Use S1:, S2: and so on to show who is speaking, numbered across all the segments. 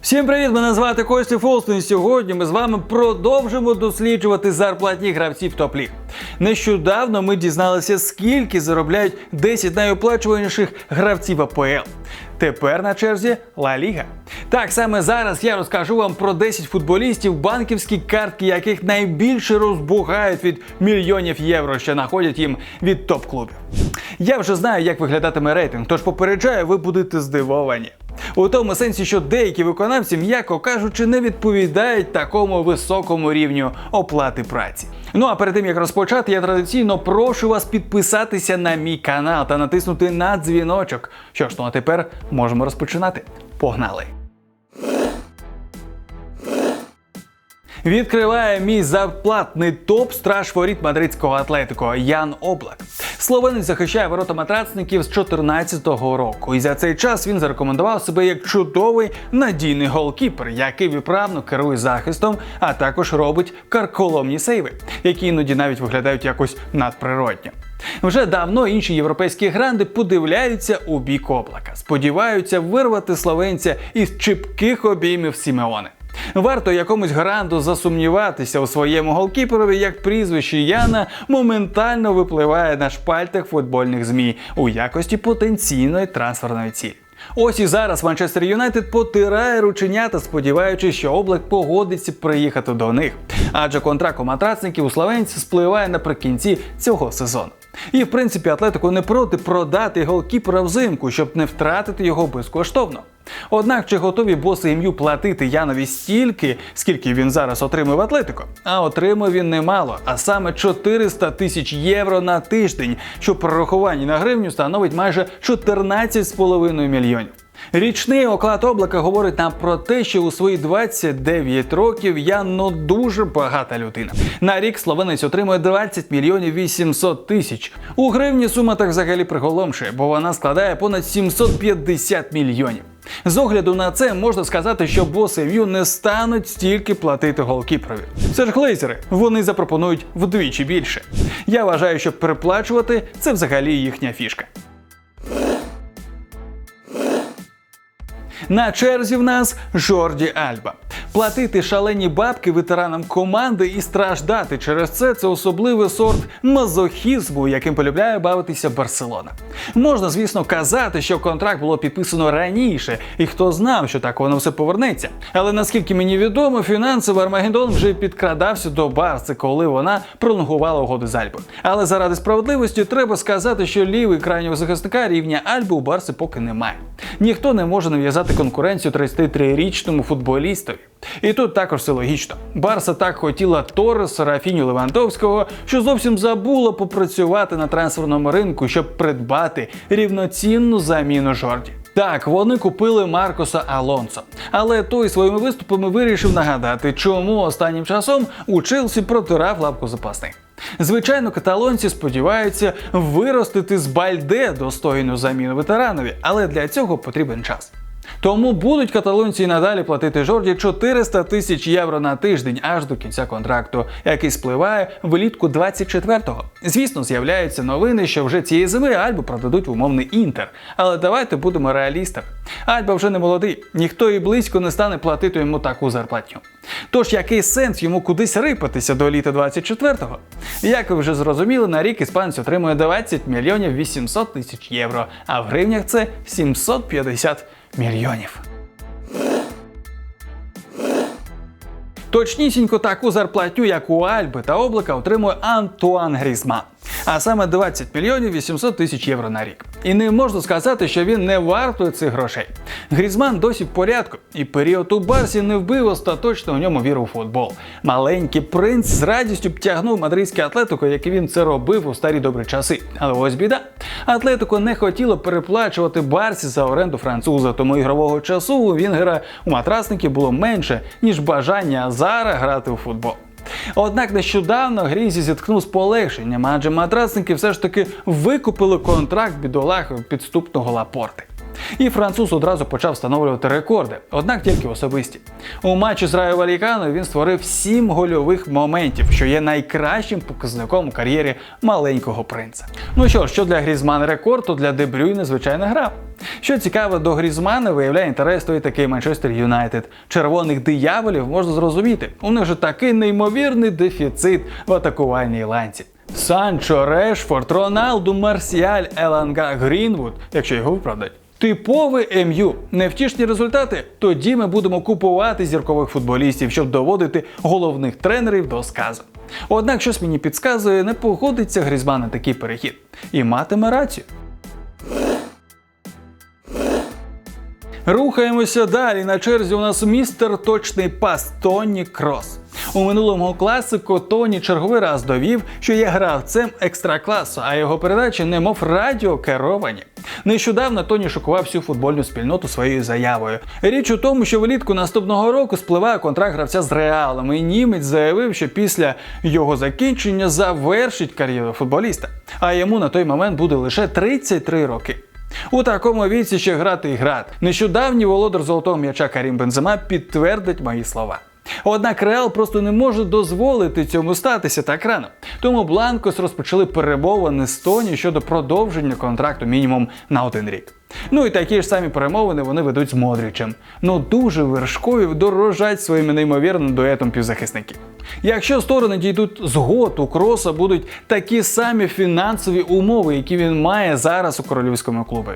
S1: Всім привіт! Мене звати Костя Фолстон. Сьогодні ми з вами продовжимо досліджувати зарплатні гравців топ-ліг. Нещодавно ми дізналися, скільки заробляють 10 найоплачуваніших гравців АПЛ. Тепер на черзі Ла Ліга. Так саме зараз я розкажу вам про 10 футболістів, банківські картки яких найбільше розбугають від мільйонів євро, що находять їм від топ-клубів. Я вже знаю, як виглядатиме рейтинг, тож попереджаю, ви будете здивовані. У тому сенсі, що деякі виконавці, м'яко кажучи, не відповідають такому високому рівню оплати праці. Ну а перед тим як розпочати, я традиційно прошу вас підписатися на мій канал та натиснути на дзвіночок. Що ж, ну а тепер можемо розпочинати. Погнали! Відкриває мій зарплатний топ страж воріт мадридського атлетико Ян Облак. Словенець захищає ворота матрацників з 2014 року, і за цей час він зарекомендував себе як чудовий надійний голкіпер, який виправно керує захистом, а також робить карколомні сейви, які іноді навіть виглядають якось надприродньо. Вже давно інші європейські гранди подивляються у бік облака, сподіваються вирвати словенця із чіпких обіймів Сімеони. Варто якомусь гранду засумніватися у своєму голкіперові, як прізвище Яна моментально випливає на шпальтах футбольних змі у якості потенційної трансферної цілі. Ось і зараз Манчестер Юнайтед потирає рученята, сподіваючись, що облак погодиться приїхати до них. Адже контракт у матрацників у Словенці спливає наприкінці цього сезону. І в принципі Атлетико не проти продати голкіпера взимку, щоб не втратити його безкоштовно. Однак чи готові боси ім'ю платити Янові стільки, скільки він зараз отримує в Атлетико? А отримує він немало, а саме 400 тисяч євро на тиждень, що при рахуванні на гривню становить майже 14,5 мільйонів. Річний оклад облака говорить нам про те, що у свої 29 років я ну дуже багата людина. На рік словенець отримує 20 мільйонів 800 тисяч. У гривні сума так взагалі приголомшує, бо вона складає понад 750 мільйонів. З огляду на це можна сказати, що боси В'ю не стануть стільки платити голкіперові. Це ж глейзери, вони запропонують вдвічі більше. Я вважаю, що переплачувати це взагалі їхня фішка. На черзі в нас Жорді Альба. Платити шалені бабки ветеранам команди і страждати через це це особливий сорт мазохізму, яким полюбляє бавитися Барселона. Можна, звісно, казати, що контракт було підписано раніше, і хто знав, що так воно все повернеться. Але наскільки мені відомо, фінансовий Армагеддон вже підкрадався до Барси, коли вона пролонгувала угоду з Альбою. Але заради справедливості треба сказати, що лівий крайнього захисника рівня Альби у Барси поки немає. Ніхто не може нав'язати конкуренцію 33-річному футболістові. І тут також все логічно. Барса так хотіла Торреса, Рафіню Левандовського, що зовсім забула попрацювати на трансферному ринку, щоб придбати рівноцінну заміну Жорді. Так, вони купили Маркоса Алонсо, але той своїми виступами вирішив нагадати, чому останнім часом у Челсі протирав лапку запасних. Звичайно, каталонці сподіваються виростити з Бальде достойну заміну ветеранові, але для цього потрібен час. Тому будуть каталонці і надалі платити Жорді 400 тисяч євро на тиждень аж до кінця контракту, який спливає влітку 24-го. Звісно, з'являються новини, що вже цієї зими Альбу продадуть в умовний інтер. Але давайте будемо реалістами. Альба вже не молодий, ніхто і близько не стане платити йому таку зарплатню. Тож який сенс йому кудись рипатися до літа 24-го? Як ви вже зрозуміли, на рік іспанець отримує 20 мільйонів 800 тисяч євро, а в гривнях це 750 мільйонів. Точнісінько таку зарплатню, як у Альби та Облака, отримує Антуан Грізман. А саме 20 мільйонів 800 тисяч євро на рік. І не можна сказати, що він не вартує цих грошей. Грізман досі в порядку, і період у Барсі не вбив остаточно у ньому віру у футбол. Маленький принц з радістю б мадридське атлетико, як він це робив у старі добрі часи. Але ось біда. Атлетико не хотіло переплачувати Барсі за оренду француза, тому ігрового часу у Вінгера у матрасників було менше, ніж бажання Азара грати у футбол. Однак нещодавно Грізі зіткнув з полегшенням, адже матрасники все ж таки викупили контракт бідолах підступного лапорти. І француз одразу почав встановлювати рекорди, однак тільки особисті. У матчі з Райо Валікано він створив 7 гольових моментів, що є найкращим показником у кар'єрі маленького принца. Ну що ж, що для Грізмана рекорд, то для Дебрюйне звичайна гра. Що цікаво, до Грізмана виявляє інтерес той такий Манчестер Юнайтед. Червоних дияволів можна зрозуміти. У них же такий неймовірний дефіцит в атакувальній ланці. Санчо, Решфорд, Роналду, Марсіаль, Еланга, Грінвуд, якщо його виправдать. Типовий МЮ. Невтішні результати. Тоді ми будемо купувати зіркових футболістів, щоб доводити головних тренерів до сказу. Однак щось мені підказує, не погодиться Грізман на такий перехід і матиме рацію. Рухаємося далі. На черзі у нас містер точний пас Тоні Крос. У минулому класику Тоні черговий раз довів, що є гравцем екстракласу, а його передачі немов радіокеровані. Нещодавно Тоні шокував всю футбольну спільноту своєю заявою. Річ у тому, що влітку наступного року спливає контракт гравця з реалом, і німець заявив, що після його закінчення завершить кар'єру футболіста. А йому на той момент буде лише 33 роки. У такому віці ще грати і грати. Нещодавній володар золотого м'яча Карім Бензема підтвердить мої слова. Однак Реал просто не може дозволити цьому статися так рано. Тому Бланкос розпочали перемовини з Тоні щодо продовження контракту мінімум на один рік. Ну і такі ж самі перемовини вони ведуть з Модрічем. Ну дуже вершкові дорожать своїм неймовірним дуетом півзахисників. Якщо сторони дійдуть згод, у кроса будуть такі самі фінансові умови, які він має зараз у королівському клубі,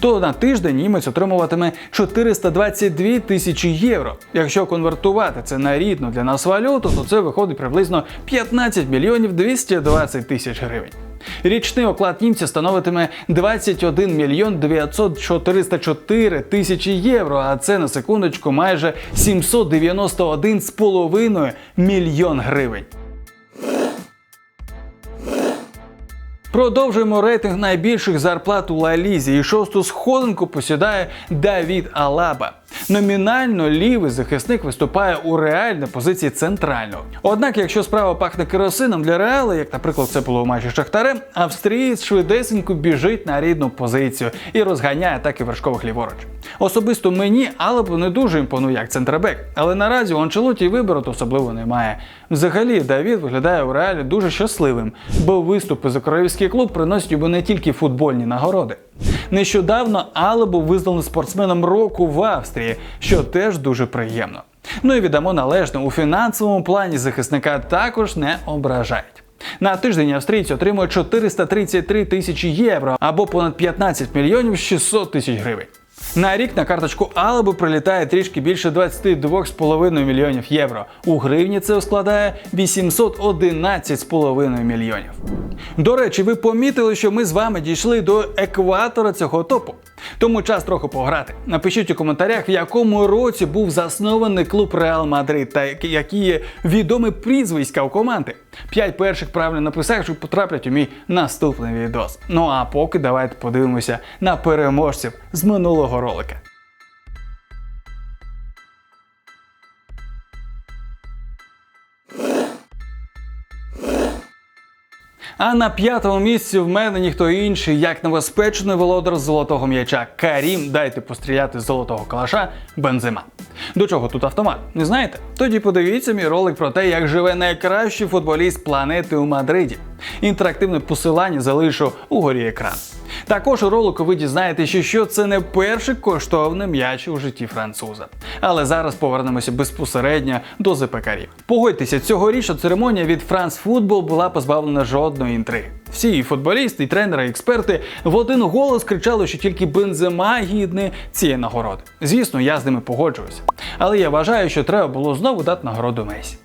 S1: то на тиждень німець отримуватиме 422 тисячі євро. Якщо конвертувати це на рідну для нас валюту, то це виходить приблизно 15 мільйонів 220 тисяч гривень. Річний оклад німця становитиме 21 мільйон 900 404 тисячі євро, а це на секундочку майже 791,5 мільйон гривень. Продовжуємо рейтинг найбільших зарплат у Ла Лізі, і шосту сходинку посідає Давід Алаба. Номінально лівий захисник виступає у реальній позиції центрального. Однак, якщо справа пахне керосином для реала, як, наприклад, це було у матчі Шахтарем, австрієць швидесенько біжить на рідну позицію і розганяє атаки вершкових ліворуч. Особисто мені Алабу не дуже імпонує як центрбек, але наразі у Анчелоті вибору особливо немає. Взагалі, Давід виглядає у реалі дуже щасливим, бо виступи за королівський клуб приносять йому не тільки футбольні нагороди. Нещодавно Але був визнали спортсменом року в Австрії, що теж дуже приємно. Ну і віддамо належне, у фінансовому плані захисника також не ображають. На тиждень австрійці отримує 433 тисячі євро або понад 15 мільйонів 600 тисяч гривень. На рік на карточку Алаби прилітає трішки більше 22,5 мільйонів євро. У гривні це складає 811,5 мільйонів. До речі, ви помітили, що ми з вами дійшли до екватора цього топу. Тому час трохи пограти. Напишіть у коментарях, в якому році був заснований клуб Реал Мадрид та які є відомі прізвиська у команди. П'ять перших правильно написавших потраплять у мій наступний відос. Ну а поки давайте подивимося на переможців з минулого ролика. А на п'ятому місці в мене ніхто інший, як новоспечений володар золотого м'яча Карім, дайте постріляти з золотого калаша Бензема. До чого тут автомат? Не знаєте? Тоді подивіться мій ролик про те, як живе найкращий футболіст планети у Мадриді. Інтерактивне посилання залишу угорі екрану. Також у ролику ви дізнаєтеся, що, це не перший коштовний м'яч у житті француза. Але зараз повернемося безпосередньо до ЗПКарів. Погодьтеся, цьогорічна церемонія від France Football була позбавлена жодної інтриги. Всі і футболісти, і тренери, і експерти в один голос кричали, що тільки Бензема гідний цієї нагороди. Звісно, я з ними погоджуюся. Але я вважаю, що треба було знову дати нагороду Месі.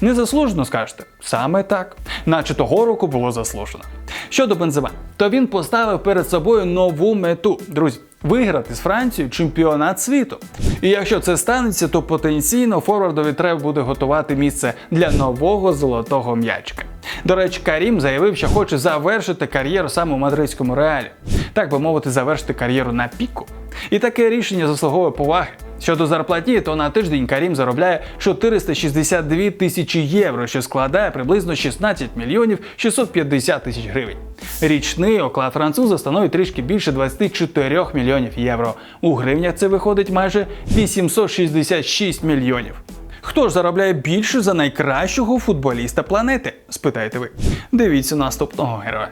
S1: Незаслужено скажете? Саме так. Наче того року було заслужено. Щодо Бензема, то він поставив перед собою нову мету, друзі. Виграти з Францією чемпіонат світу. І якщо це станеться, то потенційно форвардові треба буде готувати місце для нового золотого м'ячика. До речі, Карім заявив, що хоче завершити кар'єру саме у мадридському реалі, так би мовити, завершити кар'єру на піку. І таке рішення заслуговує поваги. Щодо зарплатні, то на тиждень Карім заробляє 462 тисячі євро, що складає приблизно 16 мільйонів 650 тисяч гривень. Річний оклад француза становить трішки більше 24 мільйонів євро. У гривнях це виходить майже 866 мільйонів. Хто ж заробляє більше за найкращого футболіста планети? спитаєте ви. Дивіться наступного героя.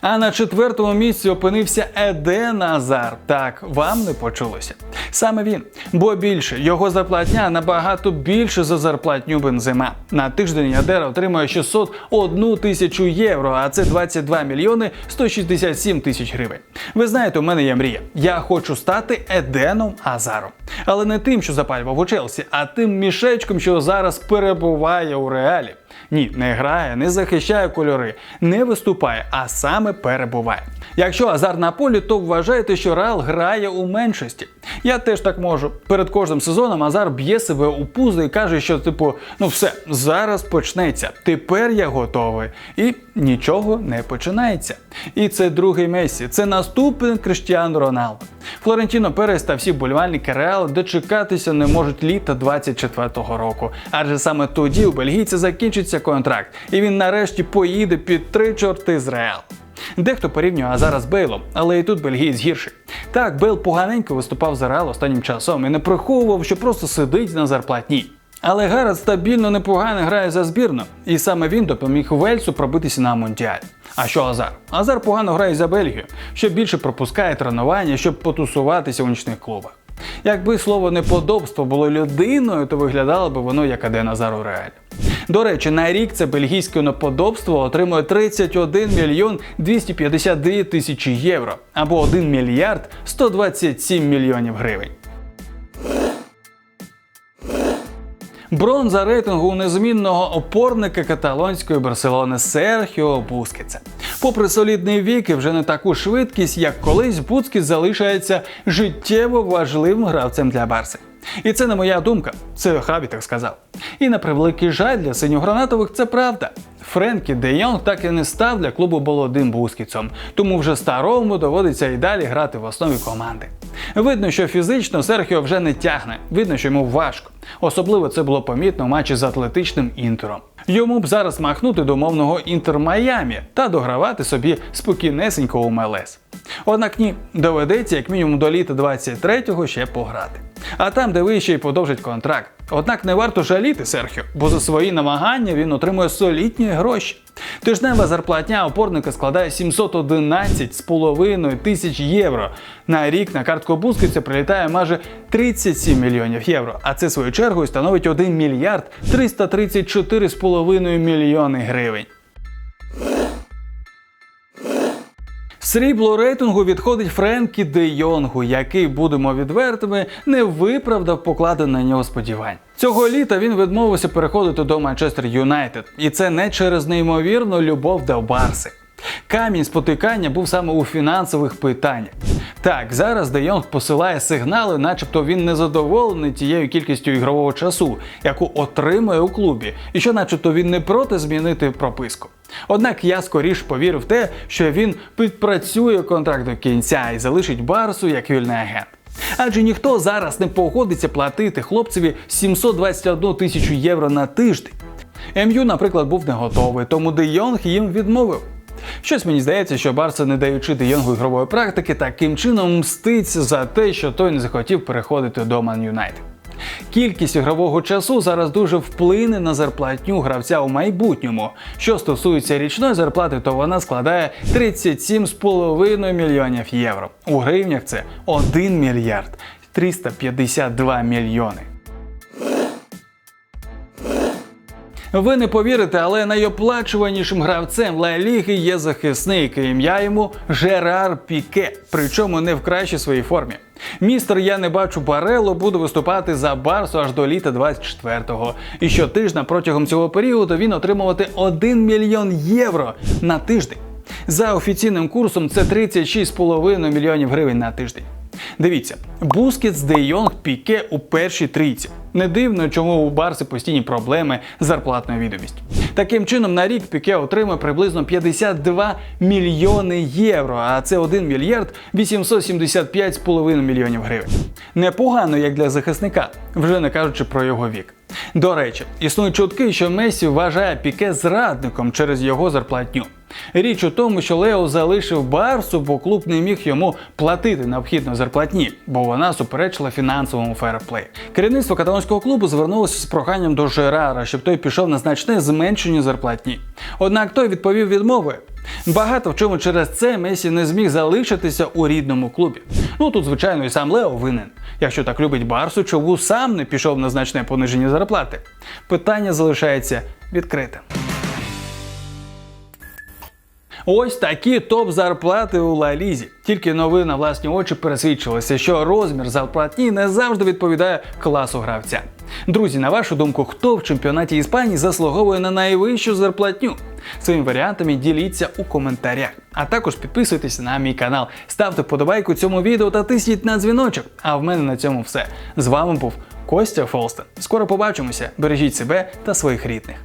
S1: А на четвертому місці опинився Еден Азар. Так, вам не почулося. Саме він, бо більше його зарплатня набагато більше за зарплатню бензима. На тиждень Адер отримує 601 тисячу євро, а це 22 мільйони 167 тисяч гривень. Ви знаєте, у мене є мрія. Я хочу стати Еденом Азаром. Але не тим, що запалював у Челсі, а тим мішечком, що зараз перебуває у реалі. Ні, не грає, не захищає кольори, не виступає, а саме перебуває. Якщо Азар на полі, то вважайте, що Реал грає у меншості. Я теж так можу. Перед кожним сезоном Азар б'є себе у пузо і каже, що типу, ну все, зараз почнеться. Тепер я готовий. І нічого не починається. І це другий Месі, це наступний Криштіану Роналдо. Флорентіно Перес та всі болівальники Реалу дочекатися не можуть літа 24-го року. Адже саме тоді у бельгійця закінчиться контракт, і він нарешті поїде під три чорти з Реал. Дехто порівнює Азара з Бейлом, але і тут бельгієць гірший. Так, Бейл поганенько виступав за Реал останнім часом і не приховував, що просто сидить на зарплатні. Але Гаррет стабільно непогано грає за збірну, і саме він допоміг Вельсу пробитися на Мундіаль. А що Азар? Азар погано грає за Бельгію, що більше пропускає тренування, щоб потусуватися у нічних клубах. Якби слово неподобство було людиною, то виглядало би воно як Аден Азар у реалі. До речі, на рік це бельгійське неподобство отримує 31 мільйон 252 тисячі євро або 1 мільярд 127 мільйонів гривень. Бронза рейтингу незмінного опорника каталонської Барселони Серхіо Бускетса. Попри солідний вік і вже не таку швидкість, як колись Бускетс залишається життєво важливим гравцем для Барси. І це не моя думка, це Хаві так сказав. І на превеликий жаль для синьогранатових це правда. Френкі Де Йонг так і не став для клубу молодим бускіцом, тому вже старому доводиться і далі грати в основі команди. Видно, що фізично Серхіо вже не тягне, видно, що йому важко. Особливо це було помітно в матчі з атлетичним інтером. Йому б зараз махнути до мовного інтер Майамі та догравати собі спокійнесенько у МЛС. Однак ні, доведеться як мінімум до літа 23-го ще пограти. А там, де вище й подовжить контракт. Однак не варто жаліти Серхіо, бо за свої намагання він отримує солідні гроші. Тижнева зарплатня опорника складає 711,5 тисяч євро. На рік на картку Бускетса прилітає майже 37 мільйонів євро, а це своєю чергою становить 1 мільярд 334,5 мільйони гривень. Срібло рейтингу відходить Френкі Де Йонгу, який, будемо відвертими, не виправдав покладене на нього сподівань. Цього літа він відмовився переходити до Манчестер Юнайтед, і це не через неймовірну любов до Барси. Камінь спотикання був саме у фінансових питаннях. Так, зараз Де Йонг посилає сигнали, начебто він не задоволений тією кількістю ігрового часу, яку отримує у клубі, і що, начебто, він не проти змінити прописку. Однак я скоріш повірив в те, що він підпрацює контракт до кінця і залишить Барсу як вільний агент. Адже ніхто зараз не погодиться платити хлопцеві 721 тисячу євро на тиждень. МЮ, наприклад, був не готовий, тому Де Йонг їм відмовив. Щось мені здається, що Барса, не даючи Де Йонгу ігрової практики, таким чином мститься за те, що той не захотів переходити до Ман Юнайтед. Кількість ігрового часу зараз дуже вплине на зарплатню гравця у майбутньому. Що стосується річної зарплати, то вона складає 37,5 мільйонів євро. У гривнях це 1 мільярд 352 мільйони. Ви не повірите, але найоплачуванішим гравцем Ла Ліги є захисник, і ім'я йому Жерар Піке, причому не в кращій своїй формі. Містер я не бачу Барело буде виступати за Барсу аж до літа 24-го. І щотижня протягом цього періоду він отримувати 1 мільйон євро на тиждень. За офіційним курсом це 36,5 мільйонів гривень на тиждень. Дивіться, Бускетс, Де Йонг, Піке у першій трійці. Не дивно, чому у Барси постійні проблеми з зарплатною відомістю. Таким чином, на рік Піке отримує приблизно 52 мільйони євро, а це 1 мільярд 875,5 мільйонів гривень. Непогано як для захисника, вже не кажучи про його вік. До речі, існують чутки, що Месі вважає Піке зрадником через його зарплатню. Річ у тому, що Лео залишив Барсу, бо клуб не міг йому платити необхідно зарплатні, бо вона суперечила фінансовому ферплею. Керівництво каталонського клубу звернулося з проханням до Жерара, щоб той пішов на значне зменшення зарплатні. Однак той відповів відмовою. Багато в чому через це Месі не зміг залишитися у рідному клубі. Ну тут, звичайно, і сам Лео винен. Якщо так любить Барсу, чому сам не пішов на значне пониження зарплати? Питання залишається відкритим. Ось такі топ зарплати у Ла Лізі. Тільки новини на власні очі пересвідчилися, що розмір зарплатні не завжди відповідає класу гравця. Друзі, на вашу думку, хто в чемпіонаті Іспанії заслуговує на найвищу зарплатню? Своїми варіантами діліться у коментарях. А також підписуйтесь на мій канал, ставте вподобайку цьому відео та тисніть на дзвіночок. А в мене на цьому все. З вами був Костя Фолстен. Скоро побачимося. Бережіть себе та своїх рідних.